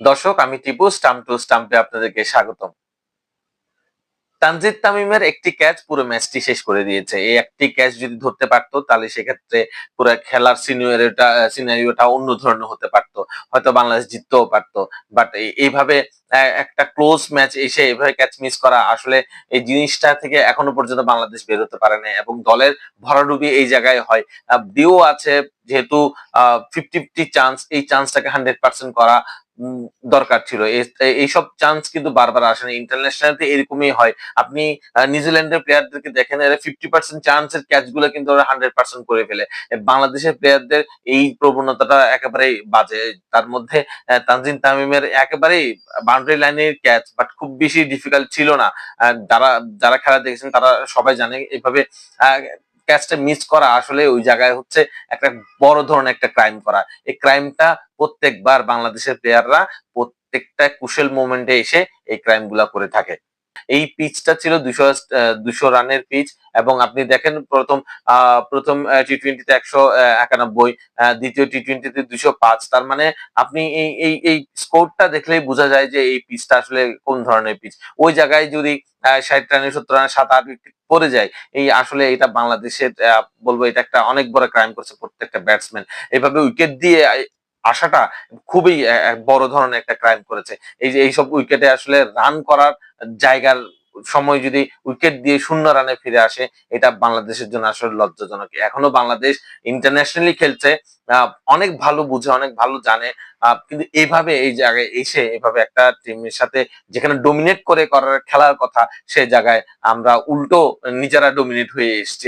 দর্শক, আমি Tipu stump two স্টাম্পে আপনাদেরকে স্বাগতম। তানজিদ তামিমের একটি ক্যাচ পুরো ম্যাচটি শেষ করে দিয়েছে। এই একটি ক্যাচ যদি ধরতে পারতো, তাহলে সেক্ষেত্রে পুরো খেলার সিনিয়রটা সিনারিওটা অন্য ধরনের হতে পারতো। হয়তো বাংলাদেশ জিততেও পারতো। বাট এইভাবে একটা ক্লোজ ম্যাচ এসে এভাবে ক্যাচ মিস করা আসলে এই জিনিসটা থেকে এখনও পর্যন্ত বাংলাদেশ বের হতে পারে না এবং দলের ভরাডুবি এই জায়গায় হয়। ডিও আছে যেহেতু ফিফটি ফিফটি চান্স এই চান্সটাকে হান্ড্রেড পার্সেন্ট করা দরকার ছিল। এই- এইসব চান্স কিন্তু বারবার আসে না। ইন্টারন্যাশনালতে এরকমই হয়। আপনি নিউজিল্যান্ডের প্লেয়ারদেরকে দেখেন এরা ফিফটি পার্সেন্ট চান্সের ক্যাচগুলো কিন্তু ওরা হান্ড্রেড পার্সেন্ট করে ফেলে। বাংলাদেশের প্লেয়ারদের এই প্রবণতাটা একেবারেই বাজে। তার মধ্যে আহ, তানজিম তামিমের একেবারেই বাউন্ডারি লাইনের ক্যাচ বাট খুব বেশি ডিফিকাল্ট ছিল না। যারা যারা খেলা দেখেছেন তারা সবাই জানে এভাবে ক্যাচটা মিস করা আসলে ওই জায়গায় হচ্ছে একটা বড় ধরনের একটা ক্রাইম করা। এই ক্রাইমটা প্রত্যেকবার বাংলাদেশের প্লেয়াররা প্রত্যেকটা কুশল মোমেন্টে এসে এই ক্রাইমগুলা করে থাকে। এই পিচটা ছিল দুশো দুশো রানের পিচ এবং আপনি দেখেন প্রথম প্রথম টি টোয়েন্টিতে একশো একানব্বই দ্বিতীয় টি টোয়েন্টিতে দুশো পাঁচ। তার মানে আপনি এই এই এই স্কোরটা দেখলেই বোঝা যায় যে এই পিচটা আসলে কোন ধরনের পিচ ওই জায়গায় যদি ষাট রানে, সত্তর রানে, সাত, আট উইকেট পড়ে যায়, এই আসলে এটা বাংলাদেশের বলব এটা একটা অনেক বড় ক্রাইম করছে প্রত্যেকটা ব্যাটসম্যান এইভাবে উইকেট দিয়ে আসাটা খুবই বড় ধরনের একটা ক্রাইম করেছে। এই যে, এইসব উইকেটে আসলে রান করার জায়গার সময় যদি উইকেট দিয়ে শূন্য রানে ফিরে আসে, এটা বাংলাদেশের জন্য আসলে লজ্জাজনক। এখনও বাংলাদেশ ইন্টারন্যাশনালি খেলছে অনেক ভালো বুঝে, অনেক ভালো জানে কিন্তু এইভাবে এই জায়গায় এসে, এভাবে একটা টিমের সাথে যেখানে ডোমিনেট করে করার, খেলার কথা, সে জায়গায় আমরা উল্টো নিজেরা ডোমিনেট হয়ে এসেছি